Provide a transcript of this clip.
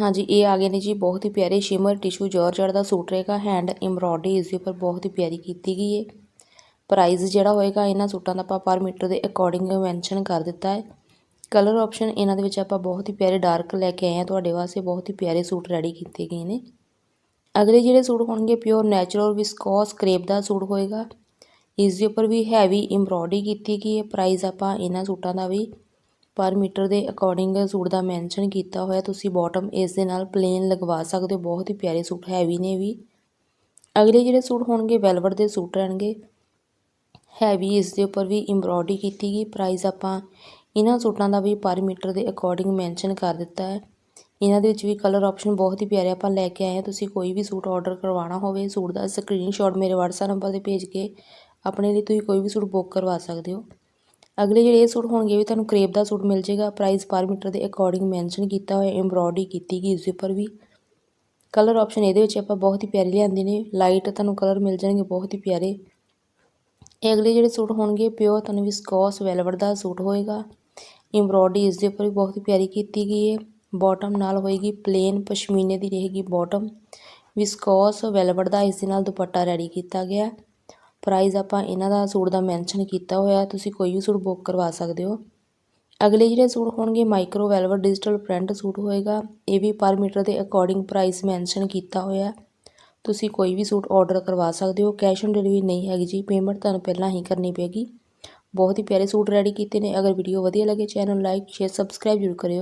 ਹਾਂਜੀ, ਇਹ ਆ ਗਏ ਨੇ ਜੀ ਬਹੁਤ ਹੀ ਪਿਆਰੇ ਸ਼ਿਮਰ ਟਿਸ਼ੂ ਜਾਰਜਟ ਦਾ ਸੂਟ ਰਹੇਗਾ ਹੈਂਡ ਐਮਬ੍ਰੋਇਡਰੀ ਇਸ ਦੇ ਉੱਪਰ ਬਹੁਤ ਹੀ ਪਿਆਰੀ ਕੀਤੀ ਗਈ ਹੈ। ਪ੍ਰਾਈਸ ਜਿਹੜਾ ਹੋਏਗਾ, ਇਹਨਾਂ ਸੂਟਾਂ ਦਾ ਆਪਾਂ ਪਰ ਮੀਟਰ ਦੇ ਅਕੋਰਡਿੰਗ ਮੈਂਸ਼ਨ ਕਰ ਦਿੱਤਾ ਹੈ। ਕਲਰ ਆਪਸ਼ਨ ਇਹਨਾਂ ਦੇ ਵਿੱਚ ਆਪਾਂ ਬਹੁਤ ਹੀ ਪਿਆਰੇ ਡਾਰਕ ਲੈ ਕੇ ਆਏ ਹਾਂ, ਤੁਹਾਡੇ ਵਾਸਤੇ ਬਹੁਤ ਹੀ ਪਿਆਰੇ ਸੂਟ ਰੈਡੀ ਕੀਤੇ ਗਏ ਨੇ। ਅਗਲੇ ਜਿਹੜੇ ਸੂਟ ਹੋਣਗੇ ਪਿਓਰ ਨੈਚੁਰਲ ਵਿਸਕੋਸ ਕਰੇਪ ਦਾ ਸੂਟ ਹੋਏਗਾ। ਇਸ ਦੇ ਉੱਪਰ ਵੀ ਹੈਵੀ ਐਮਬ੍ਰੋਇਡਰੀ ਕੀਤੀ ਗਈ ਹੈ। ਪ੍ਰਾਈਸ ਆਪਾਂ ਇਹਨਾਂ ਸੂਟਾਂ ਦਾ ਵੀ ਪਰ ਮੀਟਰ ਦੇ ਅਕੋਰਡਿੰਗ ਸੂਟ ਦਾ ਮੈਂਸ਼ਨ ਕੀਤਾ ਹੋਇਆ, ਤੁਸੀਂ ਬਾਟਮ ਇਸ ਦੇ ਨਾਲ ਪਲੇਨ ਲਗਵਾ ਸਕਦੇ ਹੋ। ਬਹੁਤ ਹੀ ਪਿਆਰੇ ਸੂਟ ਹੈਵੀ ਨੇ ਵੀ। ਅਗਲੇ ਜਿਹੜੇ ਸੂਟ ਹੋਣਗੇ ਵੈਲਵਟ ਦੇ ਸੂਟ ਰਹਿਣਗੇ। ਹੈਵੀ ਇਸ ਦੇ ਉੱਪਰ ਵੀ ਐਮਬ੍ਰੋਇਡਰੀ ਕੀਤੀ ਗਈ। ਪ੍ਰਾਈਸ ਆਪਾਂ ਇਹਨਾਂ ਸੂਟਾਂ ਦਾ ਵੀ ਪਰ ਮੀਟਰ ਦੇ ਅਕੋਰਡਿੰਗ ਮੈਂਸ਼ਨ ਕਰ ਦਿੱਤਾ ਹੈ। ਇਹਨਾਂ ਦੇ ਵਿੱਚ ਵੀ ਕਲਰ ਆਪਸ਼ਨ ਬਹੁਤ ਹੀ ਪਿਆਰੇ ਆਪਾਂ ਲੈ ਕੇ ਆਏ ਹਾਂ। ਤੁਸੀਂ ਕੋਈ ਵੀ ਸੂਟ ਆਰਡਰ ਕਰਵਾਉਣਾ ਹੋਵੇ, ਸੂਟ ਦਾ ਸਕਰੀਨਸ਼ਾਟ ਮੇਰੇ WhatsApp ਨੰਬਰ ਤੇ ਭੇਜ ਕੇ ਆਪਣੇ ਲਈ ਤੁਸੀਂ ਕੋਈ ਵੀ ਸੂਟ ਬੁੱਕ ਕਰਵਾ ਸਕਦੇ ਹੋ। ਅਗਲੇ ਜਿਹੜੇ ਇਹ ਸੂਟ ਹੋਣਗੇ ਵੀ ਤੁਹਾਨੂੰ ਕਰੇਪ ਦਾ ਸੂਟ ਮਿਲ ਜਾਏਗਾ। ਪ੍ਰਾਈਸ ਪਰ ਮੀਟਰ ਦੇ ਅਕੋਰਡਿੰਗ ਮੈਂਸ਼ਨ ਕੀਤਾ ਹੋਇਆ ਐਮਬ੍ਰੋਇਡਰੀ ਕੀਤੀ ਗਈ ਇਸ ਦੇ ਉੱਪਰ ਵੀ। ਕਲਰ ਆਪਸ਼ਨ ਇਹਦੇ ਵਿੱਚ ਆਪਾਂ ਬਹੁਤ ਹੀ ਪਿਆਰੇ ਲਿਆਂਦੇ ਨੇ। ਲਾਈਟ ਤੁਹਾਨੂੰ ਕਲਰ ਮਿਲ ਜਾਣਗੇ ਬਹੁਤ ਹੀ ਪਿਆਰੇ। ਇਹ ਅਗਲੇ ਜਿਹੜੇ ਸੂਟ ਹੋਣਗੇ ਪਿਓਰ ਤੁਹਾਨੂੰ ਵਿਸਕੋਸ ਵੈਲਵਟ ਦਾ ਸੂਟ ਹੋਏਗਾ। ਐਮਬ੍ਰੋਇਡਰੀ ਇਸ ਦੇ ਉੱਪਰ ਵੀ ਬਹੁਤ ਹੀ ਪਿਆਰੀ ਕੀਤੀ ਗਈ ਹੈ। ਬਾਟਮ ਨਾਲ ਹੋਏਗੀ ਪਲੇਨ ਪਸ਼ਮੀਨੇ ਦੀ ਰਹੇਗੀ ਬਾਟਮ ਵਿਸਕੋਸ ਵੈਲਵਟ ਦਾ ਇਸ ਦੇ ਨਾਲ ਦੁਪੱਟਾ ਰੈਡੀ ਕੀਤਾ ਗਿਆ। ਪ੍ਰਾਈਜ਼ ਆਪਾਂ ਇਹਨਾਂ ਦਾ ਸੂਟ ਦਾ ਮੈਂਸ਼ਨ ਕੀਤਾ ਹੋਇਆ, ਤੁਸੀਂ ਕੋਈ ਵੀ ਸੂਟ ਬੁੱਕ ਕਰਵਾ ਸਕਦੇ ਹੋ। ਅਗਲੇ ਜਿਹੜੇ ਸੂਟ ਹੋਣਗੇ micro velvet digital print suit ਹੋਏਗਾ। ਇਹ ਵੀ ਪਰ ਮੀਟਰ ਦੇ ਅਕੋਰਡਿੰਗ ਪ੍ਰਾਈਸ ਮੈਂਸ਼ਨ ਕੀਤਾ ਹੋਇਆ। ਤੁਸੀਂ ਕੋਈ ਵੀ ਸੂਟ ਆਰਡਰ ਕਰਵਾ ਸਕਦੇ ਹੋ। ਕੈਸ਼ ਔਨ ਡਿਲੀਵਰੀ ਨਹੀਂ ਹੈਗੀ ਜੀ ਪੇਮੈਂਟ ਤੁਹਾਨੂੰ ਪਹਿਲਾਂ ਹੀ ਕਰਨੀ ਪਏਗੀ। ਬਹੁਤ ਹੀ ਪਿਆਰੇ ਸੂਟ ਰੈਡੀ ਕੀਤੇ ਨੇ। ਅਗਰ ਵੀਡੀਓ ਵਧੀਆ ਲੱਗੇ ਚੈਨਲ ਲਾਈਕ ਸ਼ੇਅਰ ਸਬਸਕ੍ਰਾਈਬ ਜ਼ਰੂਰ ਕਰਿਓ।